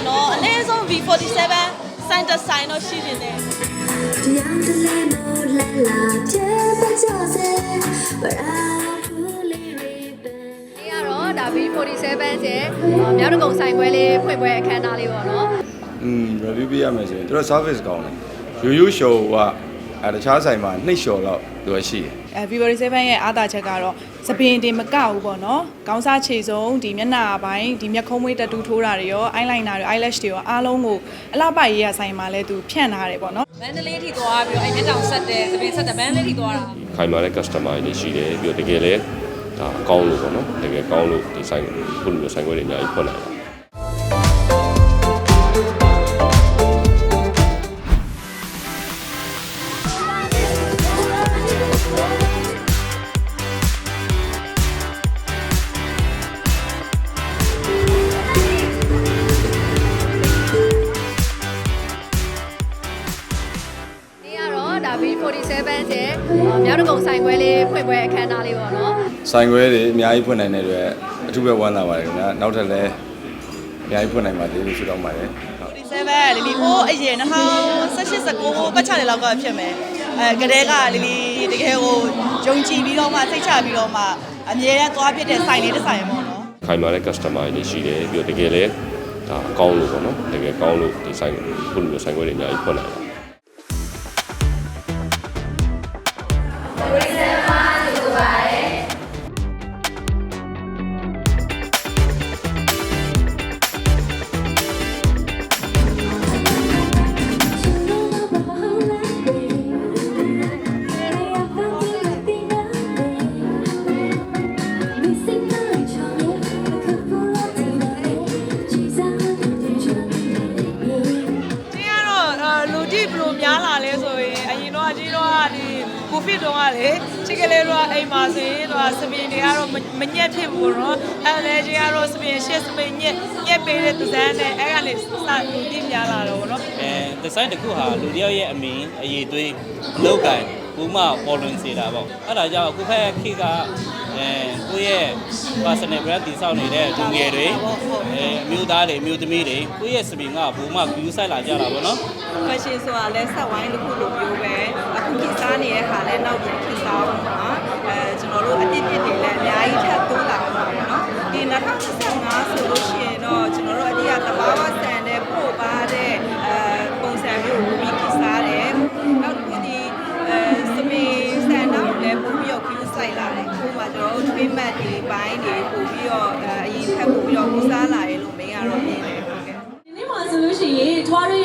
ပေါ့နော်အနည်းဆုံး V47 စိုင်းတစ်ဆိုင်တော့ရှိနေတယ်တရားတလဲမို့လာလာပြပကြောစေပရာဖူလေးရိပန်ဒီကတော့ဒါ V47 ရဲ့မြောက်တကုံဆိုင်ခွဲလေးဖွင့်ပွဲအခမ်းအနားလေးပေါ့နော်อืม review ပြရမယ်ဆိုရင်သူတို့ service ကောင်းတယ်ရိုးရိုး show က အဲတခြားဆိုင်မှာနှစ် show လောက်သူကရှိတယ်အဲ Vivo 7ရဲ့အားသာချက်ကတော့စပင်တင်မကဘူးပေါ့နော်။ကောင်းစားခြေစုံဒီမျက်နှာပိုင်းဒီမျက်ခုံးမွေးတတူထိုးတာတွေရော eyeliner တွေ eyelash တွေရောအားလုံးကိုအလှပရေးရဆိုင်မှာလဲသူဖြန့်ထားတယ်ပေါ့နော်မန္တလေးထိသွားပြီးတော့အဲ့မျက်တောင်ဆက်တယ်သပင်ဆက်တယ်မန္တလေးထိသွားတာခိုင်မာတဲ့ customer တွေရှိတယ်ပြီးတော့တကယ်လဲဒါကောင်းလို့ပေါ့နော်တကယ်ကောင်းလို့ဒီဆိုင်ခုလိုဆိုင်ခွဲတွေအများကြီးဖွင့်လာတာ မြောက်တကုံဆိုင်ခွဲလေးဖွင့်ပွဲအခမ်းအနားလေးပေါ့နော်ဆိုင်ခွဲတွေအများကြီးဖွင့်နိုင်တဲ့အတွက်အထူးပဲဝမ်းသာပါတယ်ခင်ဗျာနောက်ထပ်လည်းအများကြီးဖွင့်နိုင်ပါသေးလို့ဆုတောင်းပါတယ်ဟုတ်47လီလီဟိုးအရင်2018 19ပတ်ချတယ်လောက်ကဖြစ်မယ်အဲကလေးကလီလီတကယ်ကိုယုံကြည်ပြီးတော့မှစိတ်ချပြီးတော့မှအမြဲတမ်းသွားဖြစ်တဲ့ဆိုင်လေးတစ်ဆိုင်ပေါ့နော်ခိုင်မာတဲ့ customer တွေရှိတယ်ပြီးတော့တကယ်လဲဒါကောင်းလို့ပေါ့နော်တကယ်ကောင်းလို့ဒီဆိုင်ခုလိုဆိုင်ခွဲတွေအများကြီးဖွင့်လာတာ လေချစ်ကလေးတော့အိမ်မှာဆိုရင်တော့စပင်တွေကတော့မမညက်ဖြစ်ဘူးတော့အဲလေကြီးကတော့စပင်ရှစ်စပင်ညက်ညက်ပေးတဲ့သစမ်းနဲ့အဲကလေစလူကြည့်များလာတော့ဗောနော်အဲဒီဇိုင်းတစ်ခုဟာလူတစ်ယောက်ရဲ့အမင်အရေးသွေးအလောက်ကင်ဘူမပေါ်လွင်စေတာပေါ့အဲ့ဒါကြောင့်အခုဖက်ခေတ်ကအဲကိုယ့်ရဲ့ personal brand တည်ဆောက်နေတဲ့လူငယ်တွေအဲအမျိုးသားတွေအမျိုးသမီးတွေကိုယ့်ရဲ့စပင်ကဘူမကူးဆိုင်လာကြတာပေါ့နော် fashion ဆိုတာလဲဆက်ဝိုင်းတစ်ခုလိုမျိုးပဲအခုခေတ် စားနေတဲ့ဟာလဲနောက်ပြန်ခေတ်စားအောင်ပါအဲကျွန်တော်တို့အတိတ်ပြစ်တွေလည်းအများကြီးထပ်တိုးလာမှာပါเนาะဒီ2025ဆိုလို့ရှိရင်တော့ကျွန်တော်တို့အတိအကတဘာဝဆန်တဲ့ပို့ပါတဲ့အဲပုံစံမျိုးကိုပြီးခေတ်စားတယ်နောက်တစ်ခုဒီအဲစပင်ဆန်တော့လည်းပို့ပြီးတော့ queue ဆိုင်လာတယ်ခုမှကျွန်တော်တို့ twin mat တွေပိုင်းတွေပို့ပြီးတော့အဲအရင်ထပ်ပို့ပြီးတော့ကူးစားလာတယ်လို့မင်းကတော့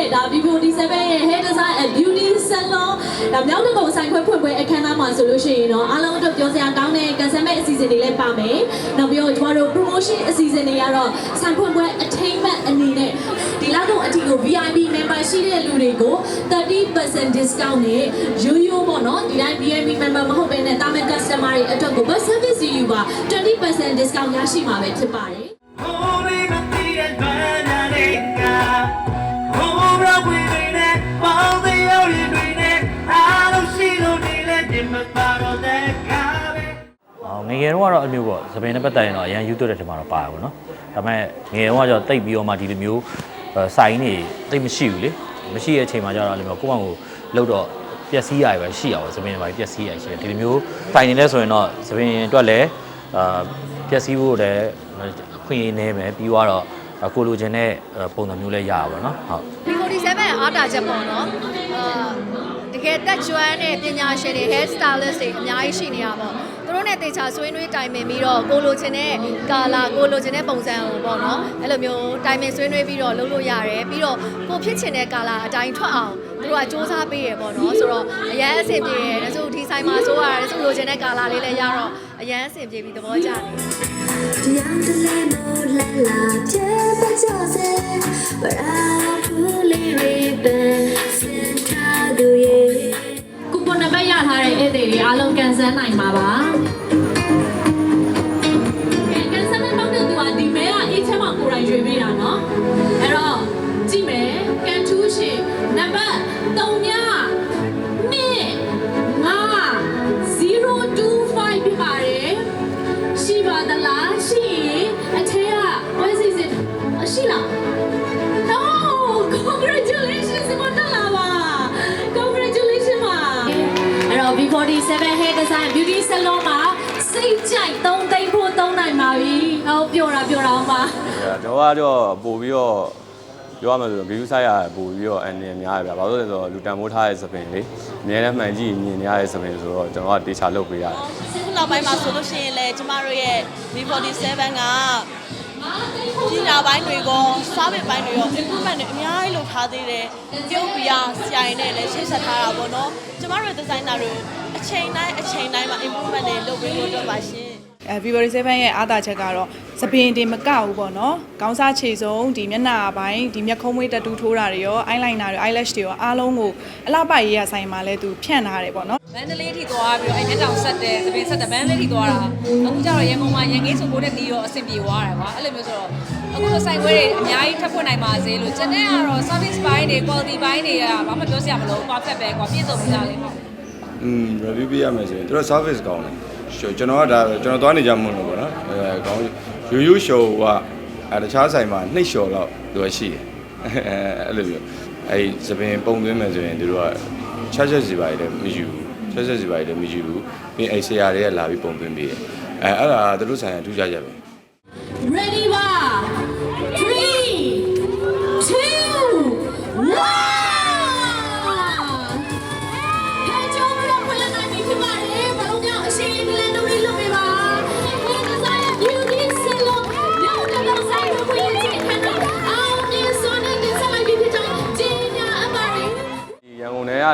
ရရဲ့ဒါ B47 ရဲ့ hair design and beauty salon ဒါမြောက်တကုံဆိုင်ခွဲဖွင့်ပွဲအခမ်းအနားမှာဆိုလို့ရှိရင်တော့အားလုံးအတွက်ပြောစရာကောင်းတဲ့ကန်ဆယ်မဲ့အစီအစဉ်တွေလည်းပါမယ်။နောက်ပြီးတော့ထွားတို့ promotion အစီအစဉ်တွေကတော့ဆိုင်ဖွင့်ပွဲ attainment အနေနဲ့ဒီလောက်တော့အထီကို VIP member ရှိတဲ့လူတွေကို30% discount နဲ့ရိုးရိုးပေါ့နော်ဒီတိုင်း VIP member မဟုတ်ဘဲနဲ့တာမန် customer တွေအတွက်ကို bus service ယူပါ20% discount ရရှိမှာပဲဖြစ်ပါတယ်။။ အော်ငယ်ငယ်တော့ကတော့အမျိုးပေါ့သပင်နဲ့ပတ်သက်ရင်တော့အရန်ယူသွတ်တဲ့ထင်မှာတော့ပါပါဘောနော်။ဒါပေမဲ့ငယ်ငယ်တော့ကျတော့တိတ်ပြီးတော့မှဒီလိုမျိုးအဲစိုင်းနေတိတ်မရှိဘူးလေ။မရှိတဲ့အချိန်မှာကျတော့လည်းမျိုးကိုယ့်ဘောင်ကိုလှုပ်တော့ပျက်စီးရပဲရှိရပါသပင်တွေပါပျက်စီးရရှိတယ်ဒီလိုမျိုးစိုင်းနေလဲဆိုရင်တော့သပင်အတွက်လည်းအာပျက်စီးဖို့လည်းအခွင့်အရေးနည်းမယ်ပြီးတော့ကိုလိုချင်တဲ့ပုံစံမျိုးလည်းရပါဘောနော်ဟုတ် V47 ရဲ့အားတာချက်ပေါ့နော်အာတကယ်တက်ကျွမ်းတဲ့ပညာရှင်တွေ hair stylist တွေအများကြီးရှိနေတာပေါ့သူတို့နဲ့တေချာဆွေးနွေးတိုင်ပင်ပြီးတော့ကိုလိုချင်တဲ့ကာလာကိုလိုချင်တဲ့ပုံစံကိုပေါ့နော်အဲ့လိုမျိုးတိုင်ပင်ဆွေးနွေးပြီးတော့လုပ်လို့ရတယ်ပြီးတော့ကိုဖြစ်ချင်တဲ့ကာလာအတိုင်းထွက်အောင်သူတို့ကစူးစမ်းပေးရပေါ့နော်ဆိုတော့အရန်အဆင်ပြေတယ်ဒါဆိုဒီဆိုင်မှာဆိုရတယ်ဆိုလိုချင်တဲ့ကာလာလေးလည်းရတော့အရန်အဆင်ပြေပြီးသဘောကျတယ် တရားတလဲမို့လာလာပြပကြောစေပရာဖူလေးရိပန်စင်ထားသူရဲ့ကူပွန်နံပါတ်ရထားတဲ့ဧည့်သည်တွေအားလုံးကန်ဆယ်နိုင်ပါပါ တော်သလားရှိရင်အထက်ကဝက်စီစစ်ရှိလား No congratulations မတော်လားပါ congratulations ပါအဲ့တော့ B47 hair design beauty salon မှာစိတ်ကြိုက်သုံးသိမ်းဖို့သုံးနိုင်ပါပြီ။ဟောပြောတာပြောတာအောင်ပါတော့ကတော့ပို့ပြီးတော့ပြောရမယ်ဆိုတော့ view site ကပို့ပြီးတော့အန်နေများရပြ။ဘာလို့လဲဆိုတော့လူတန်မိုးထားတဲ့သပင်လေအများနဲ့မှန်ကြည့်မြင်ရတဲ့သပင်ဆိုတော့ကျွန်တော်ကတေချာလုပ်ပေးရတယ်။ နောက်ပိုင်းမှာဆိုလို့ရှိရင်လည်းကျမတို့ရဲ့ V47 ကပညာပိုင်းတွေကော service ပိုင်းတွေရော improvement တွေအများကြီးလုပ်ထားသေးတယ်ပြုံးပြရဆရာရင်းနဲ့လည်းရှေ့ဆက်ထားတာပေါ့နော်ကျမတို့ရဲ့ designer တွေအချိန်တိုင်းအချိန်တိုင်းမှာ improvement တွေလုပ်ပေးလို့တော့ပါရှင် အဲ Vivo 7ရဲ့အားသာချက်ကတော့သပင်တင်မကဘူးပေါ့နော်။ကောင်းစားခြေစုံဒီမျက်နှာပိုင်းဒီမျက်ခုံးမွေးတက်တူးထိုးတာတွေရော eyeliner တွေ eyelash တွေရောအားလုံးကိုအလှပရေးရဆိုင်မှာလဲသူဖြန့်ထားတယ်ပေါ့နော်မန္တလေးထိသွားပြီးတော့အဲ့မျက်တောင်ဆက်တယ်သပင်ဆက်တယ်မန္တလေးထိသွားတာအခုကျတော့ရန်ကုန်မှာရန်ကင်းဆိုကိုတဲ့နီးရောအဆင်ပြေသွားတယ်ကွာအဲ့လိုမျိုးဆိုတော့အခုလိုဆိုင်ခွဲတွေအများကြီးထပ်ဖွင့်နိုင်ပါစေလို့ကျန်တဲ့ကတော့ service ဘိုင်းတွေ quality ဘိုင်းတွေကဘာမှပြောစရာမလို perfect ပဲကွာပြည့်စုံပြီးသားလေးဟုတ်อืม review ပြရမယ်ဆိုရင်သူတို့ service ကောင်းတယ် ကျွန်တော်ကဒါကျွန်တော်သွားနေကြမှာလို့ပေါ့နော်အဲကောင်းရိုးရိုး show ကအဲတခြားဆိုင်မှာနှိပ် show တော့သူကရှိတယ်အဲအဲ့လိုမျိုးအဲသပင်ပုံသွင်းမယ်ဆိုရင်သူတို့ကချက်ချက်စီပါလည်းမယူဘူးချက်ချက်စီပါလည်းမယူဘူးပြီးအဲဆရာတွေကလာပြီးပုံသွင်းပေးတယ်အဲအဲ့ဒါသူတို့ဆိုင်ကထူးခြားချက်ပဲ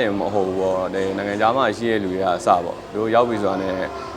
တယ်မဟုတ်ဘူးပေါ့ဒီနိုင်ငံခြားမှာရှိတဲ့လူတွေကအစပေါ့တို့ရောက်ပြီဆိုတာနဲ့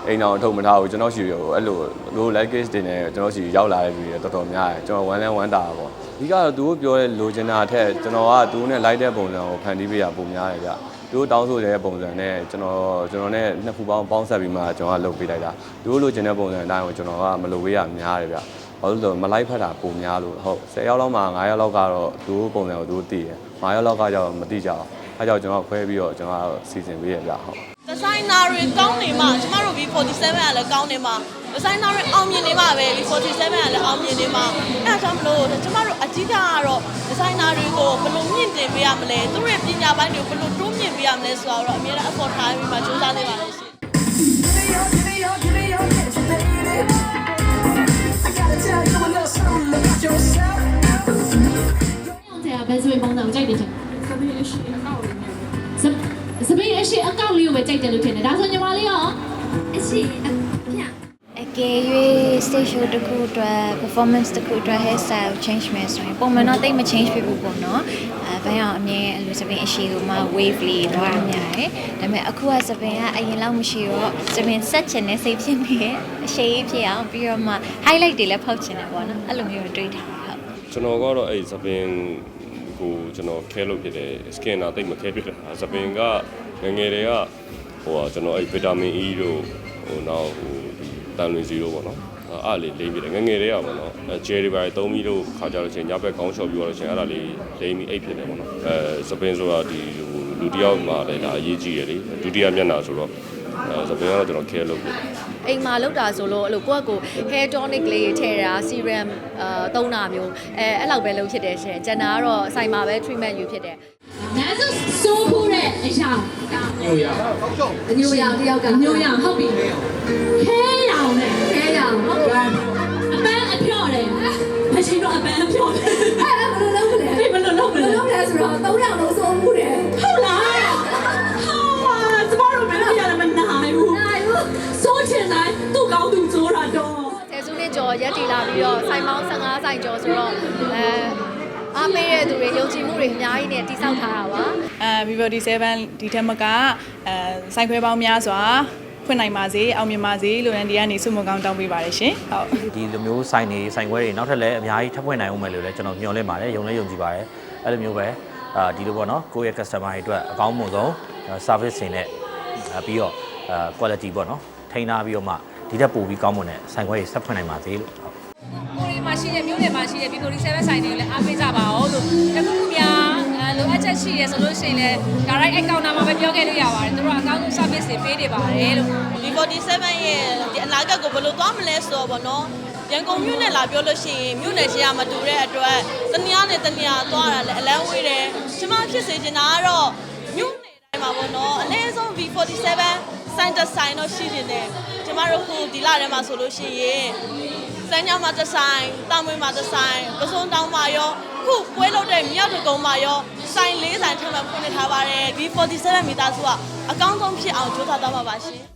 အိမ်တော်ထုတ်မထားဘူးကျွန်တော်ရှိရောအဲ့လိုလို like case တွေနဲ့ကျွန်တော်ရှိရောက်လာတဲ့လူတွေတော်တော်များတယ်ကျွန်တော်ဝမ်းလဲဝမ်းတာပေါ့အဓိကတော့သူတို့ပြောတဲ့လိုချင်တာအထက်ကျွန်တော်ကသူတို့နဲ့ like တဲ့ပုံစံကိုဖန်တီးပေးရပုံများတယ်ဗျသူတို့တောင်းဆိုတဲ့ပုံစံနဲ့ကျွန်တော်ကျွန်တော်နဲ့နှစ်ခုပေါင်းပေါင်းဆက်ပြီးမှကျွန်တော်ကလုပ်ပေးလိုက်တာသူတို့လိုချင်တဲ့ပုံစံအတိုင်းကိုကျွန်တော်ကမလုပ်ပေးရများတယ်ဗျဘာလို့လဲဆိုတော့မလိုက်ဖက်တာပုံများလို့ဟုတ်10ယောက်လောက်မှ9ယောက်လောက်ကတော့သူတို့ပုံစံကိုသူတို့သိတယ်9ယောက်လောက်ကကျတော့မသိကြအောင် အဲကြောင့်ကျွန်တော်ခွဲပြီးတော့ကျွန်တော်ကစီစဉ်ပေးရဗျဟုတ် designer တွေကောင်းနေမှကျမတို့ V47 ကလည်းကောင်းနေမှ designer တွေအောင်မြင်နေမှပဲ V47 ကလည်းအောင်မြင်နေမှအဲဒါကြောင့်မလို့ကျမတို့အကြီးကတော့ designer တွေကိုဘယ်လိုမြင့်တင်ပေးရမလဲသူတို့ရဲ့ပညာပိုင်းတွေကိုဘယ်လိုတိုးမြင့်ပေးရမလဲဆိုတော့အများနဲ့ effort ထားပြီးမှစူးစမ်းနေပါလေရှင်အောင်တဲ့ဘယ်ဆိုရင်ပုံစံကိုကြိုက်တယ်ချင် စပင်းအရှိအကောက်လေးစပင်းအရှိအကောက်လေးကိုပဲကြိုက်တယ်လို့ထင်တယ်ဒါဆိုညီမလေးရောအရှိအပြအကယ်၍ stage show တစ်ခုအတွက် performance တစ်ခုအတွက် hair style change မယ်ဆိုရင်ပုံမှန်တော့တိတ်မ change ဖြစ်ဘူးပေါ့နော်အဲဘယ်အောင်အမြင်အလိုစပင်အရှိကိုမှ wave လေးတော့ရများတယ်ဒါပေမဲ့အခုကစပင်ကအရင်လောက်မရှိတော့စပင်ဆက်ချင်တဲ့စိတ်ဖြစ်နေအရှိဖြစ်အောင်ပြီးတော့မှ highlight တွေလည်းဖောက်ချင်တယ်ပေါ့နော်အဲ့လိုမျိုးတွေးထားဟုတ်ကျွန်တော်ကတော့အဲ့သပင် ကိုကျွန်တော်ခဲလို့ဖြစ်တယ် skin တော့တိတ်မခဲဖြစ်တယ်သပင်ကငယ်ငယ်တွေကဟိုကကျွန်တော်အဲ့ vitamin E တို့ဟိုနောက်ဟိုတန်လွင်စီတို့ပေါ့နော်အဲ့လေးလိမ့်ဖြစ်တယ်ငယ်ငယ်တွေကပေါ့နော်အဲ gel တွေပါသုံးပြီးတော့ခါကြလို့ချင်းညဘက်ကောင်းလျှော်ပြီးတော့လို့ချင်းအဲ့ဒါလေးလိမ့်ပြီးအိတ်ဖြစ်တယ်ပေါ့နော်အဲသပင်ဆိုတာဒီဟိုလူတစ်ယောက်မှာလည်းဒါအရေးကြီးတယ်လေဒုတိယမျက်နှာဆိုတော့ အဲသပင်ကတော့ကျွန်တော်ခဲလို့ဖြစ်အိမ်မှာလောက်တာဆိုလို့အဲ့လိုကိုယ့်အကို hair tonic လေးထည့်တာ serum အာသုံးတာမျိုးအဲအဲ့လောက်ပဲလုပ်ဖြစ်တယ်ရှင်ကျန်တာကတော့ဆိုင်မှာပဲ treatment ယူဖြစ်တယ်နားဆိုစိုးဖို့တဲ့အရာညိုရညိုရတယောက်ကညိုရဟုတ်ပြီခဲရော ပေါင်း15ဆိုင်ကျော်ဆိုတော့အဲအားပေးတဲ့သူတွေယုံကြည်မှုတွေအများကြီးနဲ့တိစောက်ထားတာပါအဲ Vivo D7 ဒီထက်မကအဲဆိုင်ခွဲပေါင်းများစွာဖွင့်နိုင်ပါစေအောင်မြင်ပါစေလို့ဒီကနေဆုမွန်ကောင်းတောင်းပေးပါတယ်ရှင်ဟုတ်ဒီလိုမျိုးဆိုင်တွေဆိုင်ခွဲတွေနောက်ထပ်လည်းအများကြီးထပ်ဖွင့်နိုင်အောင်မယ်လို့လည်းကျွန်တော်မျှော်လင့်ပါတယ်ယုံလဲယုံကြည်ပါတယ်အဲ့လိုမျိုးပဲအာဒီလိုပေါ့နော်ကိုယ့်ရဲ့ customer တွေအတွက်အကောင်းမွန်ဆုံး service တွေနဲ့အာပြီးတော့အာ quality ပေါ့နော်ထိန်းထားပြီးတော့မှဒီတက်ပို့ပြီးကောင်းမွန်တဲ့ဆိုင်ခွဲတွေဆက်ဖွင့်နိုင်ပါသေးလို့ကိုရီ မှာရှိတဲ့မြို့နယ်မှာရှိတဲ့ B47 ဆိုင်တွေကိုလည်းအားပေးကြပါဦးလို့တခုခုများအဲလိုအပ်ချက်ရှိရဲဆိုလို့ရှိရင်လည်း direct account နာမှာပဲပြောခဲ့လို့ရပါတယ်သူတို့ကအကောင်းဆုံး service တွေပေးနေပါတယ်လို့ V47 ရဲ့ဒီအနာဂတ်ကိုဘယ်လိုသွားမလဲဆိုတော့ဗောနော်ရန်ကုန်မြို့နယ်လာပြောလို့ရှိရင်မြို့နယ်ချင်းကမတူတဲ့အတွက်တနည်းနဲ့တနည်းသွားတာလည်းအလန်းဝေးတယ်ကျမဖြစ်စေချင်တာကတော့မြို့နယ်တိုင်းမှာဗောနော်အနည်းဆုံး V47 စိုင်းတစ်ဆိုင်တော့ရှိနေတယ်ကျမတို့ခုဒီလထဲမှာဆိုလို့ရှိရင် စတန်းညမှာတစ်ဆိုင်တာမွေမှာတစ်ဆိုင်ပစုံတောင်းမှာရောခုပွဲလုပ်တဲ့မြောက်တကုံမှာရောဆိုင်လေးဆိုင်ထပ်မံဖွင့်လှစ်ထားပါတယ်ဒီ47မိသားစုကအကောင်းဆုံးဖြစ်အောင်ကြိုးစားသွားပါပါရှင်